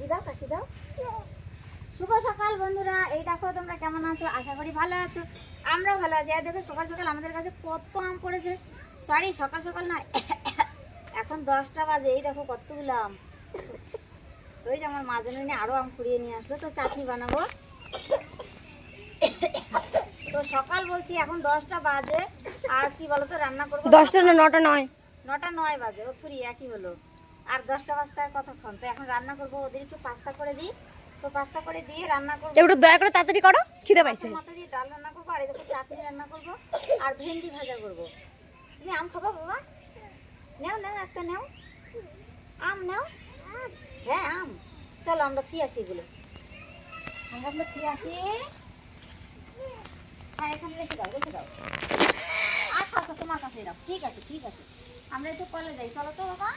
কাশি দাও কাশি দাও। শুভ সকাল বন্ধুরা। এই দেখো তোমরা কেমন আছো? আশা করি ভালো আছো। আমরাও ভালো আছি। আর দেখো সকাল সকাল আমাদের কাছে কত আম পড়েছে। সরি সকাল সকাল না এখন দশটা বাজে। এই দেখো কতগুলো আম। ওই যে আমার মাঝে নিয়ে আরও আম কুড়িয়ে নিয়ে আসলো। তো চাটনি বানাবো। তো সকাল বলছি এখন দশটা বাজে। আর কি বলতো রান্না করব? দশটা না নটা নয়। নটা নয় বাজে। ও থুরি একই হলো। আর দশটা বাজতে আর কতক্ষণ তো এখন রান্না করব ওদের একটু পাস্তা করে দিই। তো পাস্তা করে দিয়ে রান্না করব। একটু দয়া করে তাড়াতাড়ি করো খিদে পাইছে। মাথা দিয়ে ডাল রান্না করব আর এদিকে চাটনি রান্না করব আর ভেন্ডি ভাজা করব। তুমি আম খাব বাবা? নেও নেও একটা নেও। আম নেও? হ্যাঁ আম। চলো আমরা থিয়ে আসি এগুলো। আমরা আমরা আসি। হ্যাঁ এখানে রেখে দাও রেখে দাও। আচ্ছা আচ্ছা তোমার কাছে দাও। ঠিক আছে ঠিক আছে। আমরা একটু কলে যাই। চলো তো বাবা।